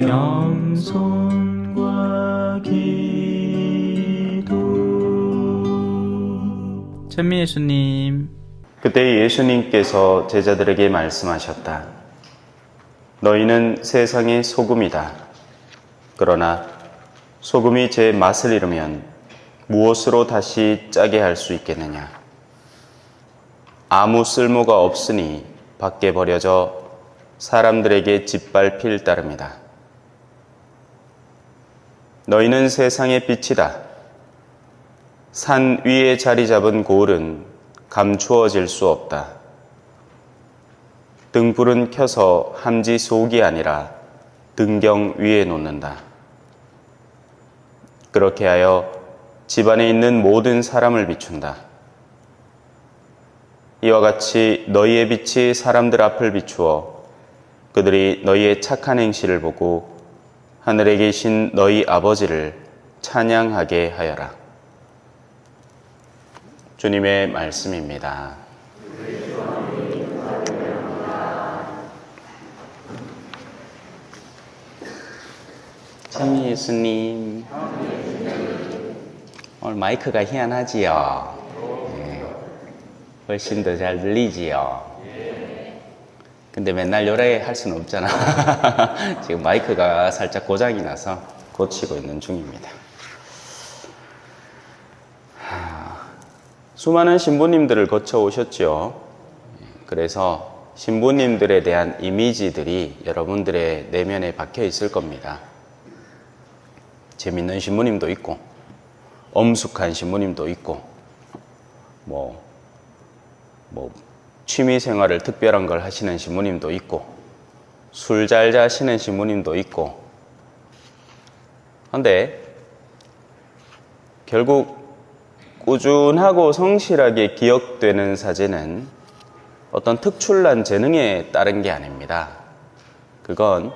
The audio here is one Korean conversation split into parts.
겸손과 기도 천미 예수님 그때 예수님께서 제자들에게 말씀하셨다. 너희는 세상의 소금이다. 그러나 소금이 제 맛을 잃으면 무엇으로 다시 짜게 할 수 있겠느냐? 아무 쓸모가 없으니 밖에 버려져 사람들에게 짓밟힐 따름이다. 너희는 세상의 빛이다. 산 위에 자리 잡은 고을은 감추어질 수 없다. 등불은 켜서 함지 속이 아니라 등경 위에 놓는다. 그렇게 하여 집안에 있는 모든 사람을 비춘다. 이와 같이 너희의 빛이 사람들 앞을 비추어 그들이 너희의 착한 행실을 보고 하늘에 계신 너희 아버지를 찬양하게 하여라. 주님의 말씀입니다. 참 예수님. 오늘 마이크가 희한하지요? 네. 훨씬 더 잘 들리지요? 근데 맨날 요래 할 수는 없잖아. 지금 마이크가 살짝 고장이 나서 고치고 있는 중입니다. 수많은 신부님들을 거쳐 오셨죠. 그래서 신부님들에 대한 이미지들이 여러분들의 내면에 박혀 있을 겁니다. 재밌는 신부님도 있고, 엄숙한 신부님도 있고, 뭐, 뭐, 취미 생활을 특별한 걸 하시는 신부님도 있고, 술 잘 자시는 신부님도 있고, 근데 결국 꾸준하고 성실하게 기억되는 사제는 어떤 특출난 재능에 따른 게 아닙니다. 그건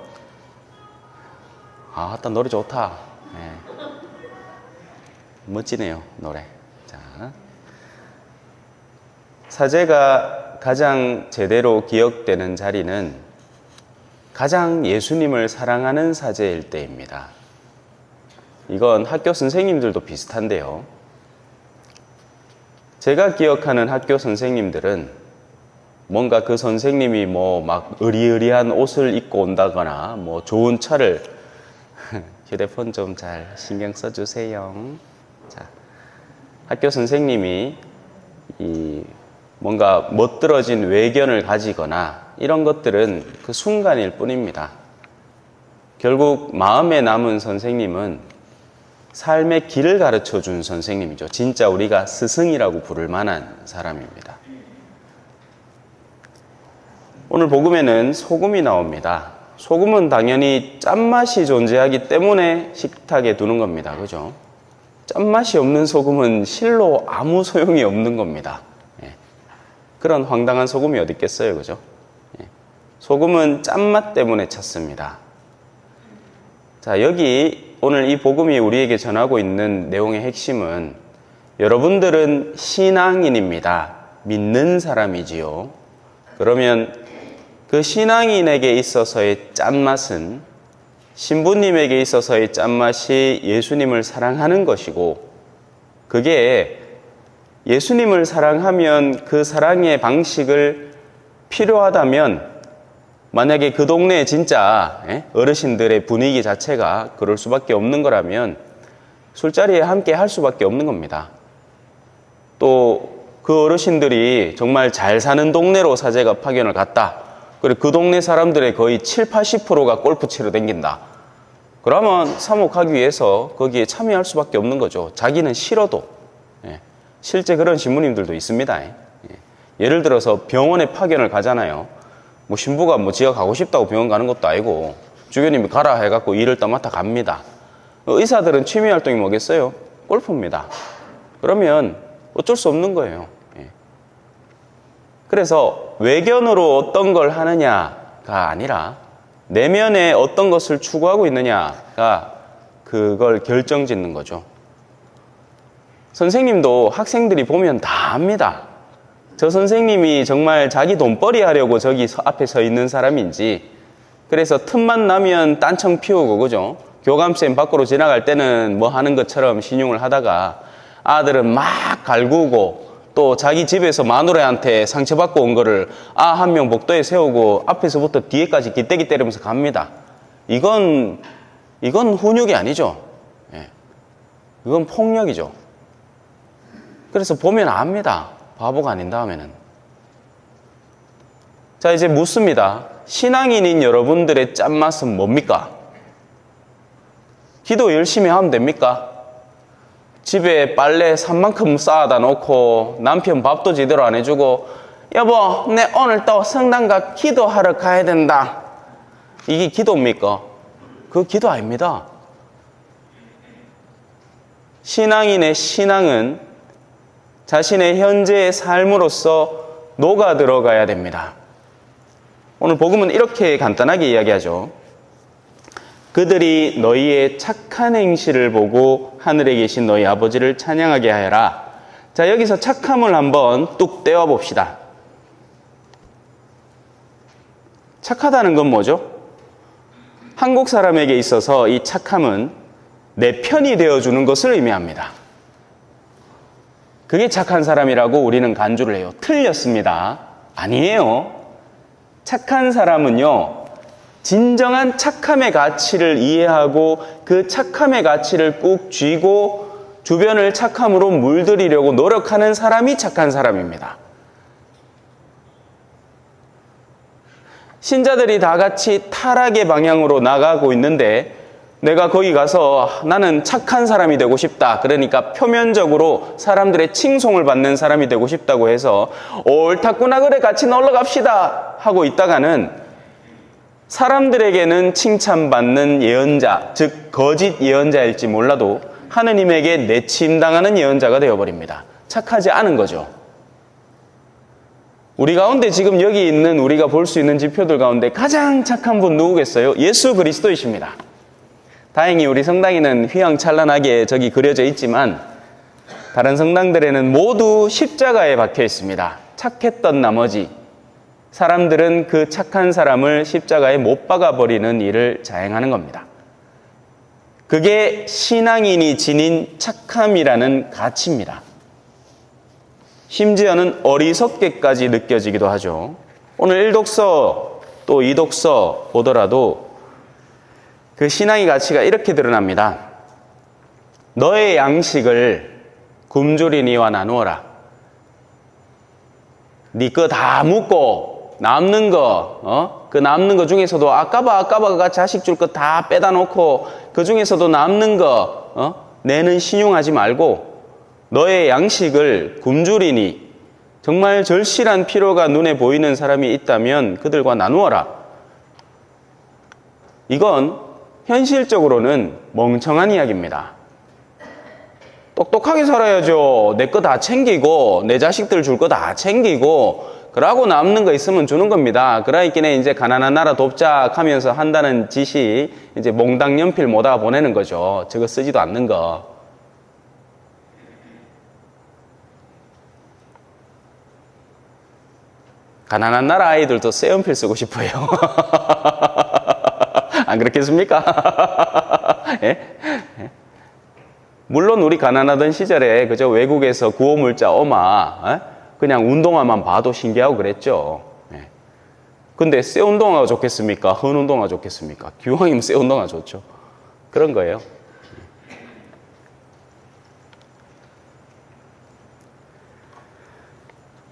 아, 아따 노래 좋다. 예. 멋지네요 노래. 자, 사제가 가장 제대로 기억되는 자리는 가장 예수님을 사랑하는 사제일 때입니다. 이건 학교 선생님들도 비슷한데요. 제가 기억하는 학교 선생님들은 뭔가 그 선생님이 뭐 막 의리의리한 옷을 입고 온다거나 뭐 좋은 차를 휴대폰 좀 잘 신경 써주세요. 자, 학교 선생님이 이 뭔가 멋들어진 외견을 가지거나 이런 것들은 그 순간일 뿐입니다. 결국 마음에 남은 선생님은 삶의 길을 가르쳐 준 선생님이죠. 진짜 우리가 스승이라고 부를 만한 사람입니다. 오늘 복음에는 소금이 나옵니다. 소금은 당연히 짠맛이 존재하기 때문에 식탁에 두는 겁니다. 그죠? 짠맛이 없는 소금은 실로 아무 소용이 없는 겁니다. 예. 그런 황당한 소금이 어디 있겠어요. 그죠? 예. 소금은 짠맛 때문에 찾습니다. 자, 여기 오늘 이 복음이 우리에게 전하고 있는 내용의 핵심은 여러분들은 신앙인입니다. 믿는 사람이지요. 그러면 그 신앙인에게 있어서의 짠맛은 신부님에게 있어서의 짠맛이 예수님을 사랑하는 것이고 그게 예수님을 사랑하면 그 사랑의 방식을 필요하다면 만약에 그 동네에 진짜 예? 어르신들의 분위기 자체가 그럴 수밖에 없는 거라면 술자리에 함께 할 수밖에 없는 겁니다. 또 그 어르신들이 정말 잘 사는 동네로 사제가 파견을 갔다. 그리고 그 동네 사람들의 거의 7, 80%가 골프 치러 댕긴다. 그러면 사목하기 위해서 거기에 참여할 수밖에 없는 거죠. 자기는 싫어도. 예. 실제 그런 신부님들도 있습니다. 예. 예를 들어서 병원에 파견을 가잖아요. 뭐 신부가 뭐 지가 가고 싶다고 병원 가는 것도 아니고 주교님이 가라 해갖고 일을 떠맡아 갑니다. 의사들은 취미 활동이 뭐겠어요? 골프입니다. 그러면 어쩔 수 없는 거예요. 예. 그래서 외견으로 어떤 걸 하느냐가 아니라 내면에 어떤 것을 추구하고 있느냐가 그걸 결정 짓는 거죠. 선생님도 학생들이 보면 다 압니다. 저 선생님이 정말 자기 돈벌이 하려고 저기 서- 앞에 서 있는 사람인지 그래서 틈만 나면 딴청 피우고 그죠? 교감쌤 밖으로 지나갈 때는 뭐 하는 것처럼 신용을 하다가 아들은 막 갈구고 또 자기 집에서 마누라한테 상처받고 온 거를 아 한 명 복도에 세우고 앞에서부터 뒤에까지 기대기 때리면서 갑니다. 이건 이건 훈육이 아니죠. 예. 이건 폭력이죠. 그래서 보면 압니다. 바보가 아닌 다음에는. 자, 이제 묻습니다. 신앙인인 여러분들의 짠맛은 뭡니까? 기도 열심히 하면 됩니까? 집에 빨래 산만큼 쌓아다 놓고 남편 밥도 제대로 안 해주고 여보, 내 오늘 또 성당가 기도하러 가야 된다. 이게 기도입니까? 그 기도 아닙니다. 신앙인의 신앙은 자신의 현재의 삶으로서 녹아 들어가야 됩니다. 오늘 복음은 이렇게 간단하게 이야기하죠. 그들이 너희의 착한 행실을 보고 하늘에 계신 너희 아버지를 찬양하게 하여라. 자, 여기서 착함을 한번 뚝 떼어 봅시다. 착하다는 건 뭐죠? 한국 사람에게 있어서 이 착함은 내 편이 되어주는 것을 의미합니다. 그게 착한 사람이라고 우리는 간주를 해요. 틀렸습니다. 아니에요. 착한 사람은요, 진정한 착함의 가치를 이해하고 그 착함의 가치를 꾹 쥐고 주변을 착함으로 물들이려고 노력하는 사람이 착한 사람입니다. 신자들이 다 같이 타락의 방향으로 나가고 있는데 내가 거기 가서 나는 착한 사람이 되고 싶다. 그러니까 표면적으로 사람들의 칭송을 받는 사람이 되고 싶다고 해서 옳다구나 그래 같이 놀러 갑시다 하고 있다가는 사람들에게는 칭찬받는 예언자, 즉 거짓 예언자일지 몰라도 하느님에게 내침당하는 예언자가 되어버립니다. 착하지 않은 거죠. 우리 가운데 지금 여기 있는 우리가 볼 수 있는 지표들 가운데 가장 착한 분 누구겠어요? 예수 그리스도이십니다. 다행히 우리 성당에는 휘황찬란하게 저기 그려져 있지만 다른 성당들에는 모두 십자가에 박혀 있습니다. 착했던 나머지 사람들은 그 착한 사람을 십자가에 못 박아 버리는 일을 자행하는 겁니다. 그게 신앙인이 지닌 착함이라는 가치입니다. 심지어는 어리석게까지 느껴지기도 하죠. 오늘 1독서 또 2독서 보더라도 그 신앙의 가치가 이렇게 드러납니다. 너의 양식을 굶주린이와 나누어라. 네 거 다 묻고 남는 거, 어? 그 남는 거 중에서도 아까봐 아까봐가 자식 줄 거 다 빼다 놓고 그 중에서도 남는 거, 어? 내는 신용하지 말고 너의 양식을 굶주리니 정말 절실한 필요가 눈에 보이는 사람이 있다면 그들과 나누어라. 이건 현실적으로는 멍청한 이야기입니다. 똑똑하게 살아야죠. 내 거 다 챙기고, 내 자식들 줄 거 다 챙기고, 그러고 남는 거 있으면 주는 겁니다. 그러니까 이제 가난한 나라 돕자 하면서 한다는 짓이 이제 몽당 연필 모다가 보내는 거죠. 저거 쓰지도 않는 거. 가난한 나라 아이들도 새 연필 쓰고 싶어요. 안 그렇겠습니까? 예? 예? 물론 우리 가난하던 시절에 그저 외국에서 구호물자 어마 예? 그냥 운동화만 봐도 신기하고 그랬죠. 예. 근데 새 운동화가 좋겠습니까? 헌 운동화가 좋겠습니까? 기왕이면 새 운동화 좋죠. 그런 거예요.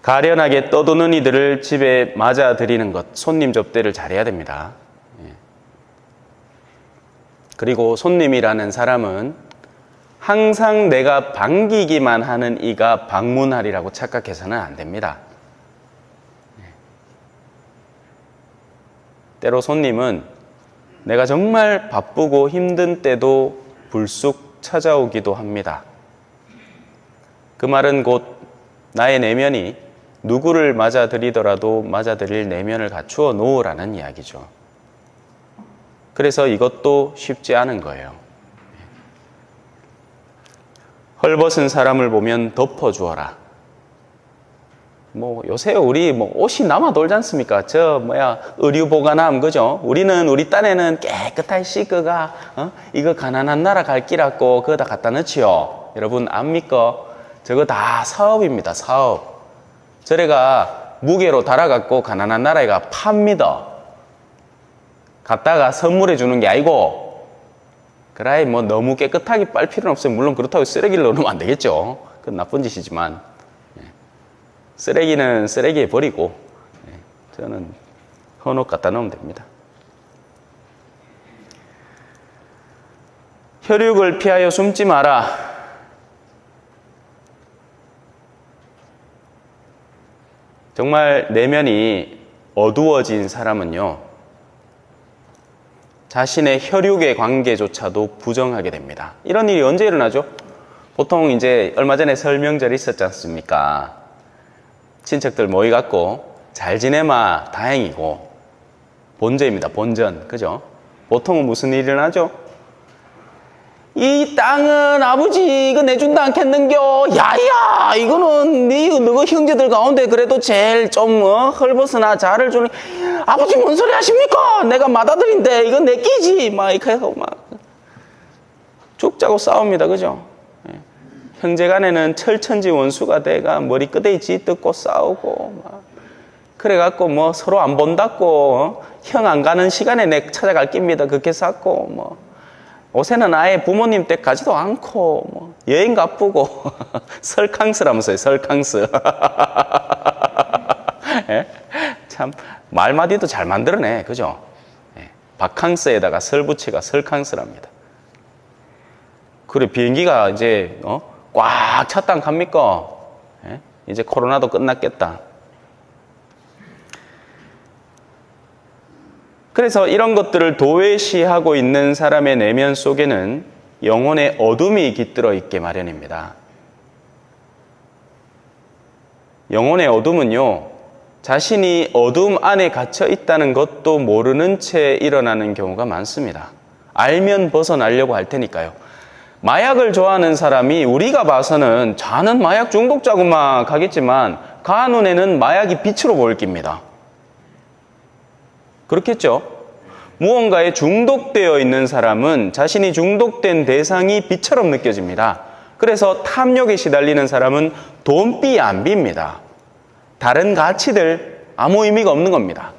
가련하게 떠도는 이들을 집에 맞아들이는 것, 손님 접대를 잘해야 됩니다. 예. 그리고 손님이라는 사람은 항상 내가 반기기만 하는 이가 방문하리라고 착각해서는 안 됩니다. 예. 때로 손님은 내가 정말 바쁘고 힘든 때도 불쑥 찾아오기도 합니다. 그 말은 곧 나의 내면이 누구를 맞아들이더라도 맞아들일 내면을 갖추어 놓으라는 이야기죠. 그래서 이것도 쉽지 않은 거예요. 헐벗은 사람을 보면 덮어주어라. 뭐 요새 우리 뭐 옷이 남아 돌지 않습니까? 저 뭐야 의류 보관함 그죠? 우리는 우리 딴에는 깨끗하게 씻어가 어? 이거 가난한 나라 갈 길았고 그거 다 갖다 넣지요. 여러분 압니까? 저거 다 사업입니다. 사업. 저래가 무게로 달아갖고 가난한 나라에 가 팝니다. 갖다가 선물해 주는 게 아니고 그래 뭐 너무 깨끗하게 빨 필요는 없어요. 물론 그렇다고 쓰레기를 넣으면 안 되겠죠. 그건 나쁜 짓이지만 예. 쓰레기는 쓰레기에 버리고 예. 저는 헌옷 갖다 넣으면 됩니다. 혈육을 피하여 숨지 마라. 정말 내면이 어두워진 사람은요, 자신의 혈육의 관계조차도 부정하게 됩니다. 이런 일이 언제 일어나죠? 보통 이제 얼마 전에 설명절이 있었지 않습니까? 친척들 모이 갖고 잘 지내마 다행이고 본전입니다. 본전. 그죠? 보통은 무슨 일이 일어나죠? 이 땅은 아버지 이거 내준다 않겠는겨? 야야 이거는 네 너가 형제들 가운데 그래도 제일 좀 어, 헐벗으나 잘을 주는 아버지 뭔 소리 하십니까? 내가 맏아들인데 이건 내 끼지 막 이렇게 해서 막 죽자고 싸웁니다 그죠? 예. 형제간에는 철천지 원수가 돼가 머리 끄대이 쥐뜯고 싸우고 막 그래갖고 뭐 서로 안 본다고 형안 가는 시간에 내 찾아갈 깁니다 그렇게 쌌고 뭐 요새는 아예 부모님 댁 가지도 않고 뭐 여행 가쁘고 설캉스라면서요 설캉스 예? 참 말마디도 잘 만들어내 그죠 예. 바캉스에다가 설 붙이가 설캉스랍니다 그래 비행기가 이제 어? 꽉 찼단 갑니까 예? 이제 코로나도 끝났겠다 그래서 이런 것들을 도외시하고 있는 사람의 내면 속에는 영혼의 어둠이 깃들어 있게 마련입니다. 영혼의 어둠은요, 자신이 어둠 안에 갇혀 있다는 것도 모르는 채 일어나는 경우가 많습니다. 알면 벗어나려고 할 테니까요. 마약을 좋아하는 사람이 우리가 봐서는 자는 마약 중독자구만 가겠지만 가 눈에는 마약이 빛으로 보일 겁니다. 그렇겠죠? 무언가에 중독되어 있는 사람은 자신이 중독된 대상이 빛처럼 느껴집니다. 그래서 탐욕에 시달리는 사람은 돈비 안 빕니다. 다른 가치들 아무 의미가 없는 겁니다.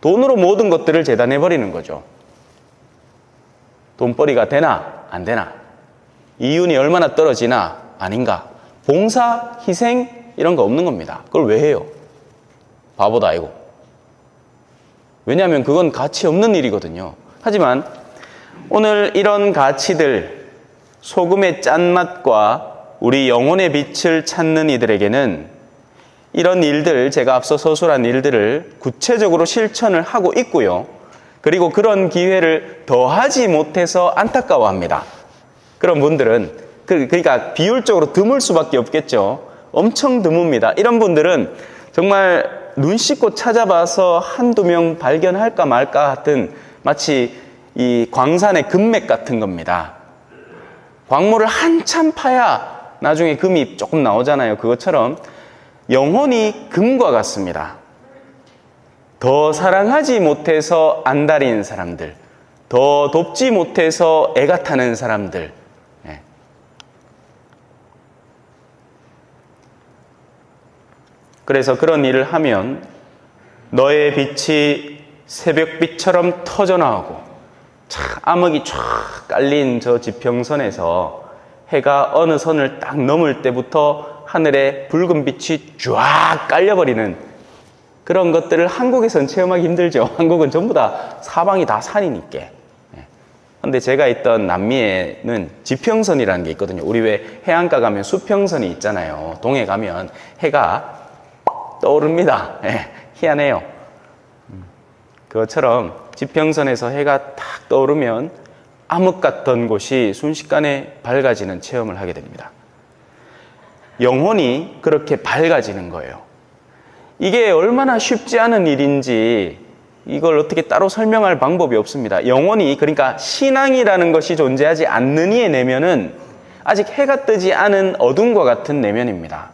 돈으로 모든 것들을 재단해 버리는 거죠. 돈벌이가 되나 안 되나 이윤이 얼마나 떨어지나 아닌가 봉사 희생 이런 거 없는 겁니다. 그걸 왜 해요? 바보도 아니고. 왜냐하면 그건 가치 없는 일이거든요. 하지만 오늘 이런 가치들, 소금의 짠맛과 우리 영혼의 빛을 찾는 이들에게는 이런 일들, 제가 앞서 서술한 일들을 구체적으로 실천을 하고 있고요. 그리고 그런 기회를 더하지 못해서 안타까워합니다. 그런 분들은, 그, 그러니까 비율적으로 드물 수밖에 없겠죠. 엄청 드뭅니다. 이런 분들은 정말 눈 씻고 찾아봐서 한두 명 발견할까 말까 같은 마치 이 광산의 금맥 같은 겁니다. 광물을 한참 파야 나중에 금이 조금 나오잖아요. 그것처럼 영혼이 금과 같습니다. 더 사랑하지 못해서 안달인 사람들, 더 돕지 못해서 애가 타는 사람들, 그래서 그런 일을 하면 너의 빛이 새벽빛처럼 터져나오고 참 암흑이 쫙 깔린 저 지평선에서 해가 어느 선을 딱 넘을 때부터 하늘에 붉은 빛이 쫙 깔려버리는 그런 것들을 한국에선 체험하기 힘들죠. 한국은 전부 다 사방이 다 산이니까. 근데 제가 있던 남미에는 지평선이라는 게 있거든요. 우리 왜 해안가 가면 수평선이 있잖아요. 동해 가면 해가 떠오릅니다. 예, 희한해요. 음, 그것처럼 지평선에서 해가 탁 떠오르면 암흑 같던 곳이 순식간에 밝아지는 체험을 하게 됩니다. 영혼이 그렇게 밝아지는 거예요. 이게 얼마나 쉽지 않은 일인지 이걸 어떻게 따로 설명할 방법이 없습니다. 영혼이 그러니까 신앙이라는 것이 존재하지 않는 이의 내면은 아직 해가 뜨지 않은 어둠과 같은 내면입니다.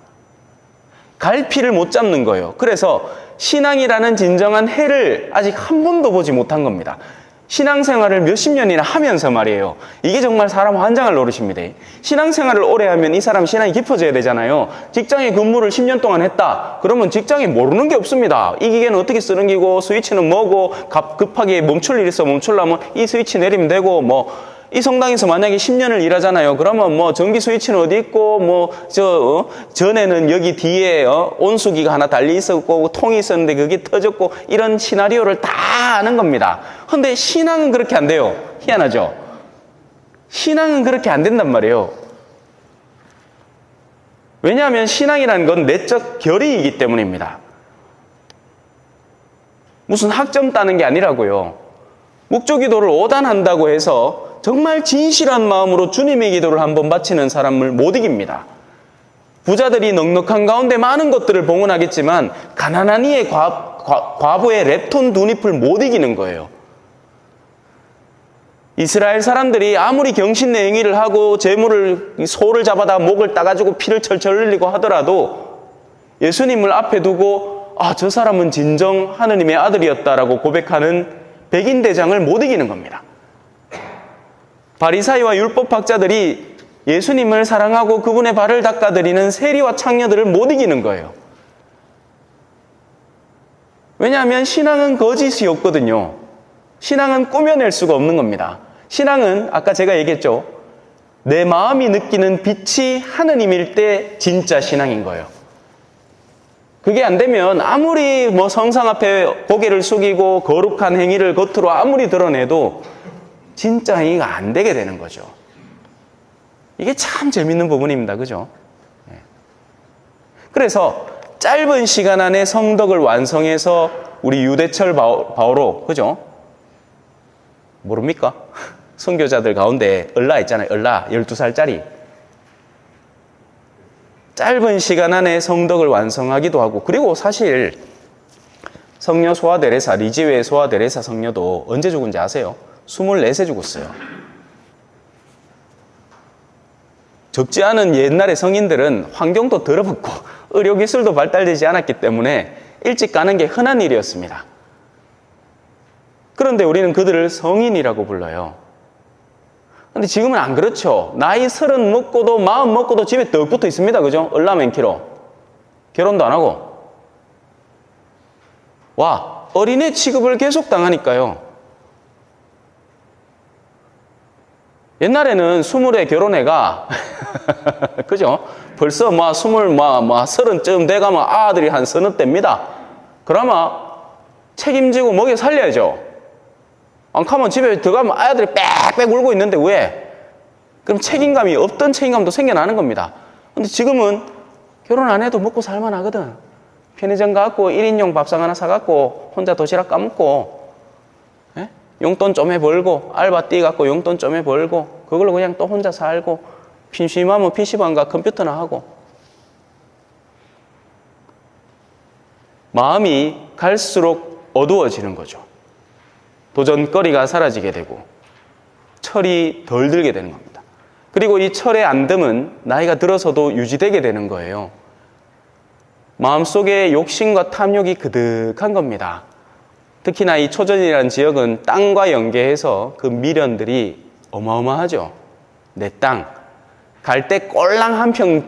갈피를 못 잡는 거예요. 그래서 신앙이라는 진정한 해를 아직 한 번도 보지 못한 겁니다. 신앙생활을 몇십 년이나 하면서 말이에요. 이게 정말 사람 환장할 노릇입니다. 신앙생활을 오래 하면 이 사람 신앙이 깊어져야 되잖아요. 직장에 근무를 10년 동안 했다. 그러면 직장에 모르는 게 없습니다. 이 기계는 어떻게 쓰는 기고, 스위치는 뭐고, 갑- 급하게 멈출 일 있어 멈추려면 이 스위치 내리면 되고, 뭐, 이 성당에서 만약에 10년을 일하잖아요. 그러면 뭐 전기 스위치는 어디 있고 뭐 저 전에는 여기 뒤에 어, 온수기가 하나 달리 있었고 통이 있었는데 그게 터졌고 이런 시나리오를 다 아는 겁니다. 근데 신앙은 그렇게 안 돼요. 희한하죠. 신앙은 그렇게 안 된단 말이에요. 왜냐하면 신앙이라는 건 내적 결의이기 때문입니다. 무슨 학점 따는 게 아니라고요. 묵조기도를 오단한다고 해서 정말 진실한 마음으로 주님의 기도를 한번 바치는 사람을 못 이깁니다. 부자들이 넉넉한 가운데 많은 것들을 봉헌하겠지만 가난한 이의 과, 과, 과부의 랩톤 두 잎을 못 이기는 거예요. 이스라엘 사람들이 아무리 경신내 행위를 하고 재물을 소를 잡아다 목을 따가지고 피를 철철 흘리고 하더라도 예수님을 앞에 두고 아 저 사람은 진정 하느님의 아들이었다라고 고백하는 백인 대장을 못 이기는 겁니다. 바리사이와 율법학자들이 예수님을 사랑하고 그분의 발을 닦아드리는 세리와 창녀들을 못 이기는 거예요. 왜냐하면 신앙은 거짓이 없거든요. 신앙은 꾸며낼 수가 없는 겁니다. 신앙은 아까 제가 얘기했죠. 내 마음이 느끼는 빛이 하느님일 때 진짜 신앙인 거예요. 그게 안 되면 아무리 뭐 성상 앞에 고개를 숙이고 거룩한 행위를 겉으로 아무리 드러내도 진짜 행위가 안 되게 되는 거죠. 이게 참 재밌는 부분입니다. 그죠? 예. 그래서 짧은 시간 안에 성덕을 완성해서 우리 유대철 바오- 바오로, 그죠? 모릅니까? 선교자들 가운데 얼라 있잖아요. 얼라. 12살짜리. 짧은 시간 안에 성덕을 완성하기도 하고, 그리고 사실 성녀 소아데레사, 리지웨 소아데레사 성녀도 언제 죽은지 아세요? 24세 죽었어요. 적지 않은 옛날의 성인들은 환경도 더럽고 의료기술도 발달되지 않았기 때문에 일찍 가는 게 흔한 일이었습니다. 그런데 우리는 그들을 성인이라고 불러요. 근데 지금은 안 그렇죠. 나이 서른 먹고도 마음 먹고도 집에 떡 붙어 있습니다. 그죠? 얼라맨키로. 결혼도 안 하고. 와, 어린애 취급을 계속 당하니까요. 옛날에는 스물에 결혼해가, 그죠? 벌써 뭐 스물, 뭐, 뭐 서른쯤 돼가면 아들이 한 서너 대입니다. 그러면 책임지고 먹여 살려야죠. 안 가면 집에 들어가면 아이들이 빽빽 울고 있는데 왜? 그럼 책임감이 없던 책임감도 생겨나는 겁니다. 근데 지금은 결혼 안 해도 먹고 살만 하거든. 편의점 가갖고 1인용 밥상 하나 사갖고 혼자 도시락 까먹고 예? 용돈 좀 해 벌고 알바 뛰갖고 용돈 좀 해 벌고 그걸로 그냥 또 혼자 살고 심심하면 PC방가 컴퓨터나 하고 마음이 갈수록 어두워지는 거죠. 도전거리가 사라지게 되고 철이 덜 들게 되는 겁니다. 그리고 이 철의 안듦은 나이가 들어서도 유지되게 되는 거예요. 마음속에 욕심과 탐욕이 그득한 겁니다. 특히나 이 초전이라는 지역은 땅과 연계해서 그 미련들이 어마어마하죠. 내 땅. 갈 때 꼴랑 한 평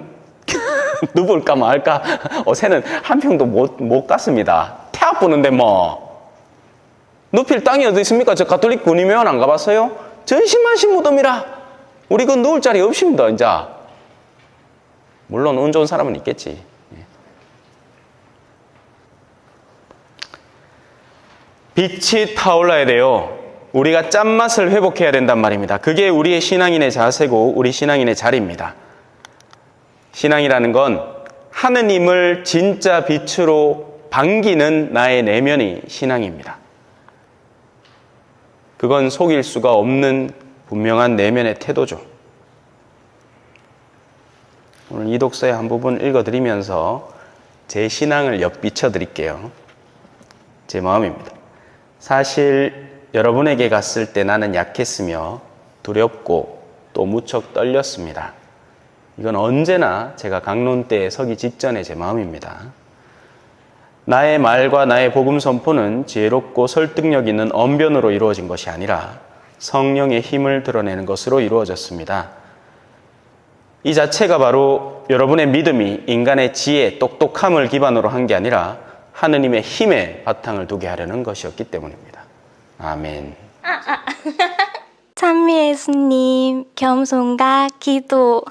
누굴까 말까 어새는 한 평도 못, 못 갔습니다. 태압 보는데 뭐. 눕힐 땅이 어디 있습니까? 저 가톨릭 군의묘원 안 가봤어요? 전심하신 무덤이라. 우리 그 누울 자리 없습니다, 이제. 물론 운 좋은 사람은 있겠지. 빛이 타올라야 돼요. 우리가 짠맛을 회복해야 된단 말입니다. 그게 우리의 신앙인의 자세고 우리 신앙인의 자리입니다. 신앙이라는 건 하느님을 진짜 빛으로 반기는 나의 내면이 신앙입니다. 그건 속일 수가 없는 분명한 내면의 태도죠. 오늘 이 독서의 한 부분 읽어드리면서 제 신앙을 엿비쳐 드릴게요. 제 마음입니다. 사실 여러분에게 갔을 때 나는 약했으며 두렵고 또 무척 떨렸습니다. 이건 언제나 제가 강론대에 서기 직전의 제 마음입니다. 나의 말과 나의 복음 선포는 지혜롭고 설득력 있는 언변으로 이루어진 것이 아니라 성령의 힘을 드러내는 것으로 이루어졌습니다. 이 자체가 바로 여러분의 믿음이 인간의 지혜, 똑똑함을 기반으로 한 게 아니라 하느님의 힘에 바탕을 두게 하려는 것이었기 때문입니다. 아멘. 찬미 예수님, 겸손과 기도.